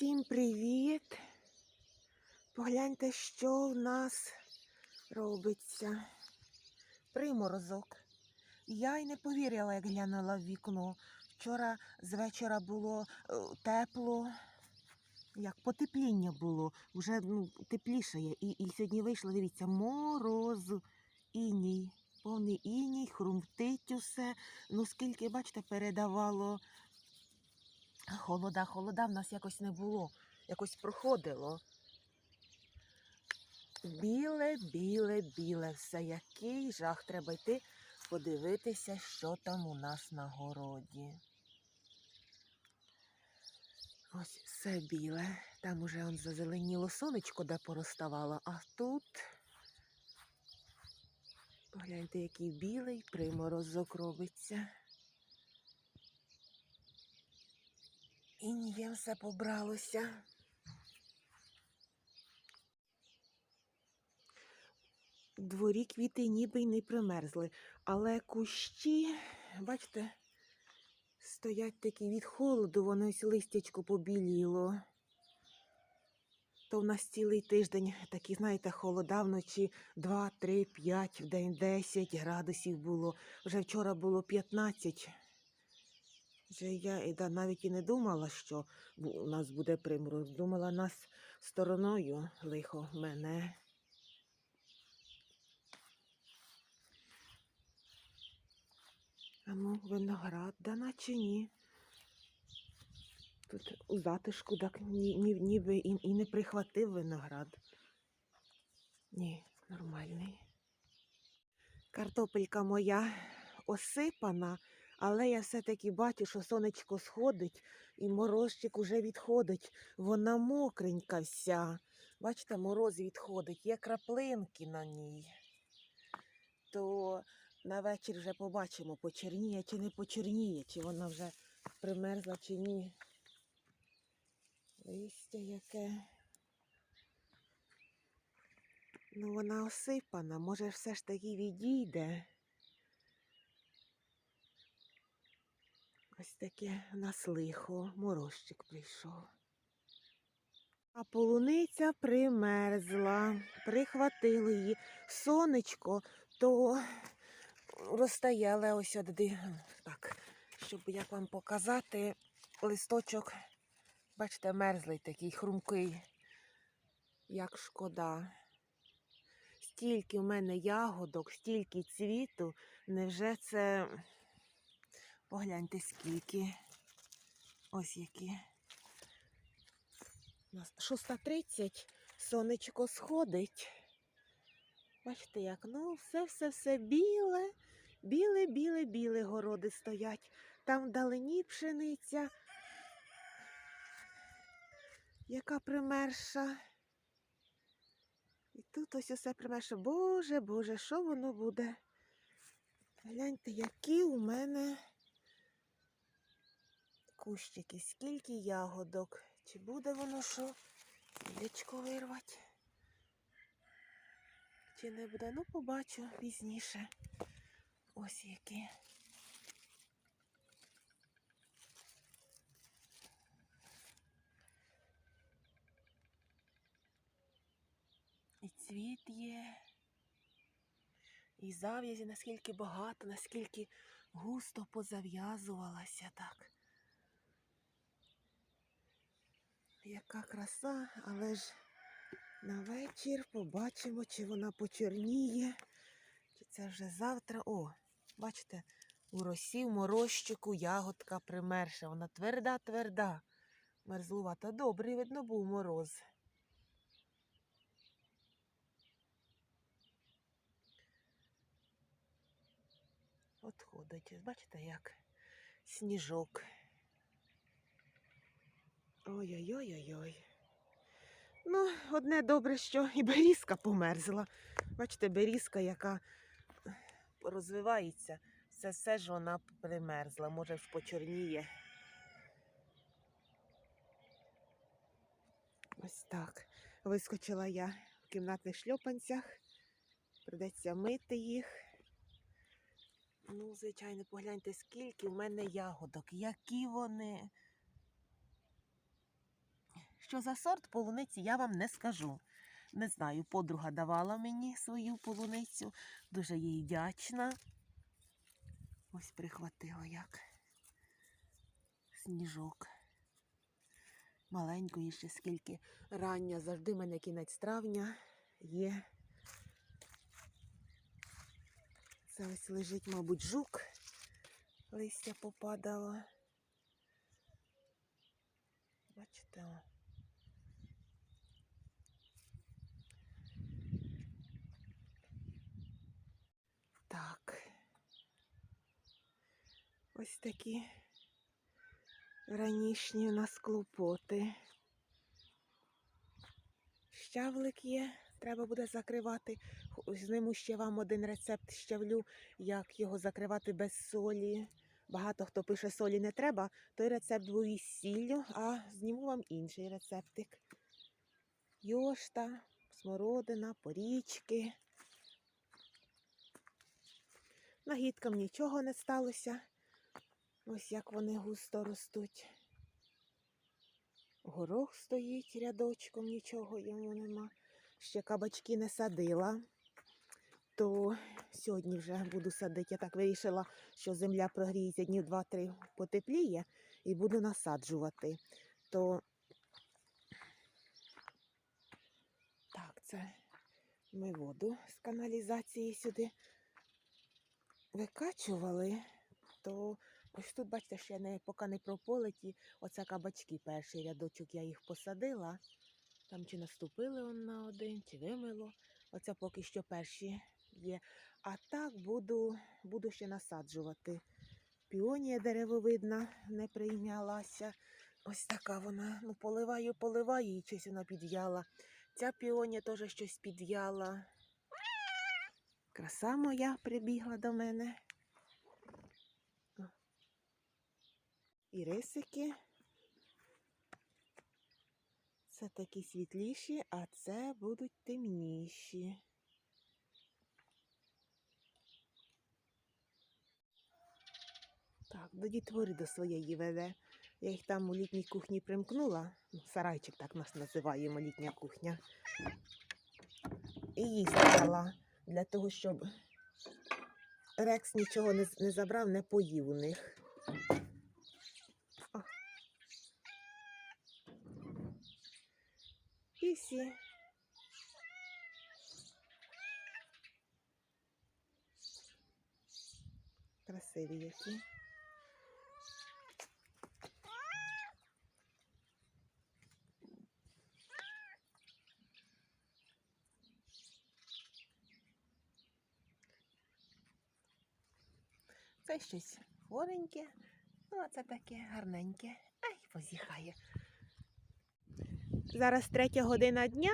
Всім привіт! Погляньте, що в нас робиться. Приморозок. Я й не повірила, як глянула в вікно. Вчора з вечора було е, тепло, як потепління було, вже ну, тепліше є. І, і сьогодні вийшло, дивіться, мороз, іній, повний іній, хрумтить усе. Ну скільки, бачите, передавало холода, холода в нас якось не було, якось проходило. Біле, біле, біле, все, який жах треба йти подивитися, що там у нас на городі. Ось все біле. Там уже он зазеленіло сонечко, де пороставало, а тут. Погляньте, який білий приморозок робиться. Ін'єм все побралося. Дворі квіти ніби й не примерзли, але кущі, бачите, стоять такі від холоду, воно ось листячко побіліло. То в нас цілий тиждень такі, знаєте, холода вночі 2, 3, 5, в день 10 градусів було. Вже вчора було 15. Вже я да, навіть і не думала, що у нас буде примороз. Думала, нас стороною лихо мене. А ну, виноград, да наче ні. Тут у затишку так ні, ні, ніби і, і не прихватив виноград. Ні, нормальний. Картопелька моя осипана, але я все-таки бачу, що сонечко сходить і морозчик уже відходить. Вона мокренька вся. Бачите, мороз відходить, є краплинки на ній. То на вечір вже побачимо, почерніє чи не почерніє, чи вона вже примерзла чи ні. Листя яке. Ну, вона осипана, може, все ж таки відійде. Ось таке нас лихо, морозчик прийшов. А полуниця примерзла, прихватило її. Сонечко, то розтаяле ось сюди. Так, щоб як вам показати, листочок, бачите, мерзлий такий, хрумкий, як шкода. Стільки в мене ягодок, стільки цвіту, невже це. Погляньте, скільки. Ось які. У нас 6.30, сонечко сходить. Бачите, як ну, все-все-все біле, біле, біле, біле городи стоять. Там вдалині пшениця. Яка примерша. І тут ось усе примерше. Боже, Боже, що воно буде? Гляньте, які у мене кущики, скільки ягодок. Чи буде воно що? Лічко вирвати? Чи не буде? Ну, побачу пізніше. Ось які. І цвіт є. І зав'язі наскільки багато, наскільки густо позав'язувалася так. Яка краса, але ж на вечір побачимо, чи вона почорніє, чи це вже завтра. О, бачите, у росі, в морозчику ягодка примерша. Вона тверда, тверда, мерзлувата. Добрий, видно, був мороз. От ходить, бачите, як сніжок. Ой-ой-ой-ой-ой. Ну, одне добре, що і берізка померзла. Бачите, берізка, яка розвивається, це все ж вона примерзла, може ж почорніє. Ось так. Вискочила я в кімнатних шльопанцях. Придеться мити їх. Ну, звичайно, погляньте, скільки в мене ягодок, які вони. Що за сорт полуниці, я вам не скажу. Не знаю, подруга давала мені свою полуницю. Дуже їй вдячна. Ось прихватила як. Сніжок. Маленької ще скільки рання, завжди мене кінець травня є. Це ось лежить, мабуть, жук. Листя попадало. Бачите? о. Так. Ось такі ранішні у нас клопоти. Щавлик є, треба буде закривати. Зниму ще вам один рецепт щавлю, як його закривати без солі. Багато хто пише солі не треба, той рецепт був із сіллю, а зніму вам інший рецептик. Йошта, смородина, порічки. Нагідкам нічого не сталося. Ось як вони густо ростуть. Горох стоїть рядочком, нічого йому нема. Ще кабачки не садила, то сьогодні вже буду садити. Я так вирішила, що земля прогріється днів 2-3 потепліє і буду насаджувати. То так, це ми воду з каналізації сюди викачували, то ось тут, бачите, ще не, поки не прополиті, оце кабачки, перший рядочок я їх посадила. Там чи наступили он на один, чи вимило. Оце поки що перші є. А так буду, буду ще насаджувати. Піонія деревовидна не прийнялася. Ось така вона. Ну, поливаю, поливаю, і щось вона підв'яла. Ця піонія теж щось підв'яла. Краса моя прибігла до мене. І рисики. Це такі світліші, а це будуть темніші. Так, до дітвори до своєї веде. Я їх там у літній кухні примкнула. Ну, Сарайчик так нас називаємо літня кухня. І їсти дала для того, щоб Рекс нічого не забрав, не поїв у них. І. Красиві які. Це щось хвореньке, ну а це таке гарненьке. Ай, позіхає. Зараз третя година дня,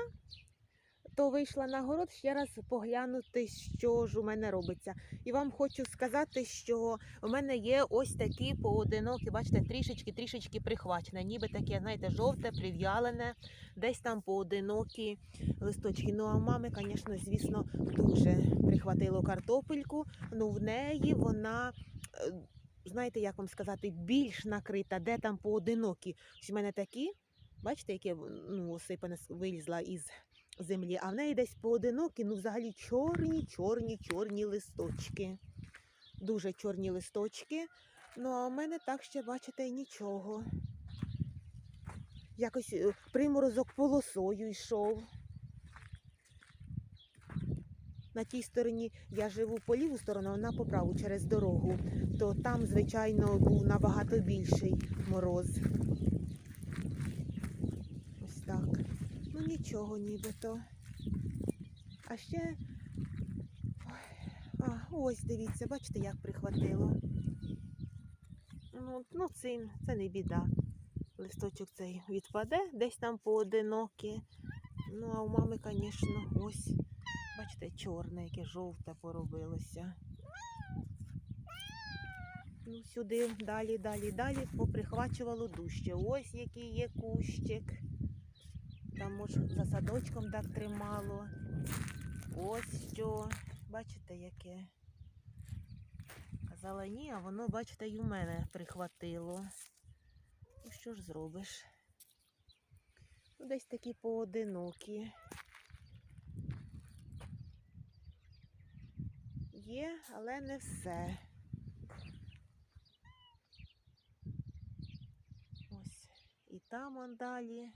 то вийшла на город ще раз поглянути, що ж у мене робиться. І вам хочу сказати, що у мене є ось такі поодинокі, бачите, трішечки-трішечки прихвачене, ніби таке, знаєте, жовте, прив'ялене, десь там поодинокі листочки. Ну а мами, звісно, звісно, дуже прихватило картопельку. Ну, в неї вона, е, знаєте, як вам сказати, більш накрита, де там поодинокі. Ось у мене такі, бачите, яке ну, осипане вилізла із землі, а в неї десь поодинокі, ну взагалі чорні, чорні, чорні листочки. Дуже чорні листочки. Ну, а в мене так ще, бачите, нічого. Якось е, приморозок полосою йшов. На тій стороні я живу по ліву сторону, а на по праву через дорогу, то там, звичайно, був набагато більший мороз. Так. Ну нічого нібито. А ще. А, ось дивіться, бачите, як прихватило. Ну, ну це, це не біда. Листочок цей відпаде, десь там поодинокі. Ну, а у мами, звісно, ось. Бачите, чорне, яке жовте поробилося. Ну, сюди, далі, далі, далі поприхвачувало дужче. Ось який є кущик. Там, може, за садочком так тримало. Ось що. Бачите, яке. Казала ні, а воно, бачите, і у мене прихватило. Ну, що ж зробиш? Ну, Десь такі поодинокі. Є, але не все. Ось і там он далі.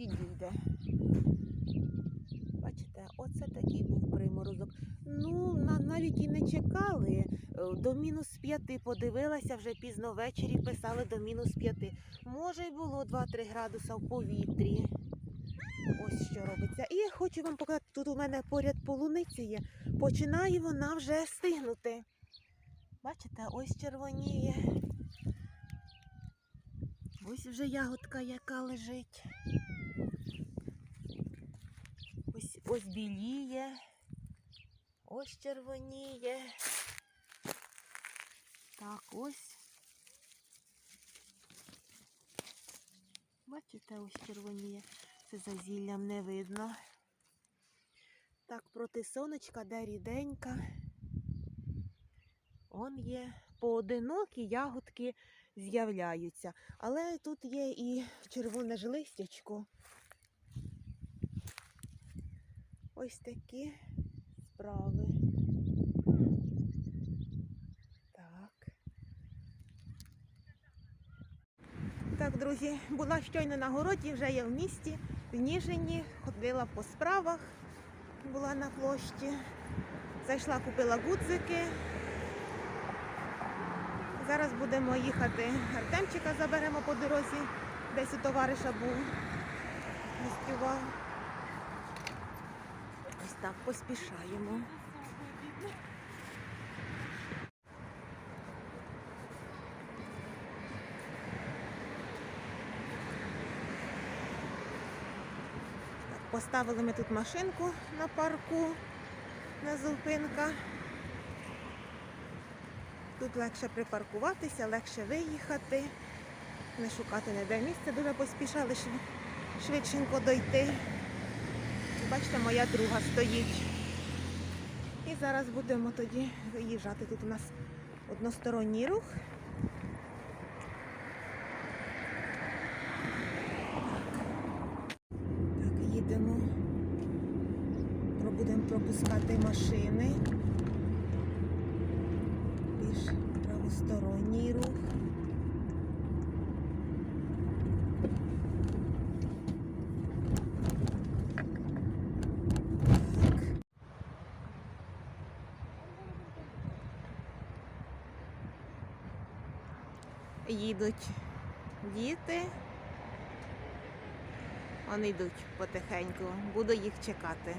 Відійде. Бачите, оце такий був приморозок. Ну, навіть і не чекали. Е, До мінус п'яти подивилася, вже пізно ввечері писали до мінус п'яти. Може, й було 2-3 градуса в повітрі. Ось що робиться. І хочу вам показати, тут у мене поряд полуниця є. Починає вона вже стигнути. Бачите, ось червоніє. Ось вже ягодка, яка лежить. Ось, біліє. Ось червоніє. Так, ось. Бачите, ось червоніє. Це за зіллям не видно. Так, проти сонечка, де ріденька. Он є поодинокі ягодки з'являються. Але тут є і червоне ж листячко. Ось такі справи. Так. Так, друзі, була щойно на городі, вже я в місті, в Ніжині, ходила по справах, була на площі. Зайшла, купила гудзики. Зараз будемо їхати. Артемчика заберемо по дорозі, десь у товариша був. Гостював. Так поспішаємо. Поставили ми тут машинку на парку, на зупинках. Тут легше припаркуватися, легше виїхати, не шукати ніде місце, дуже поспішали швидшенько дойти. Бачите, моя друга стоїть. І зараз будемо тоді виїжджати. Тут у нас односторонній рух. Так, їдемо. Будемо пропускати машини. Більш правосторонній рух. Так. Їдуть діти. Вони йдуть потихеньку. Буду їх чекати.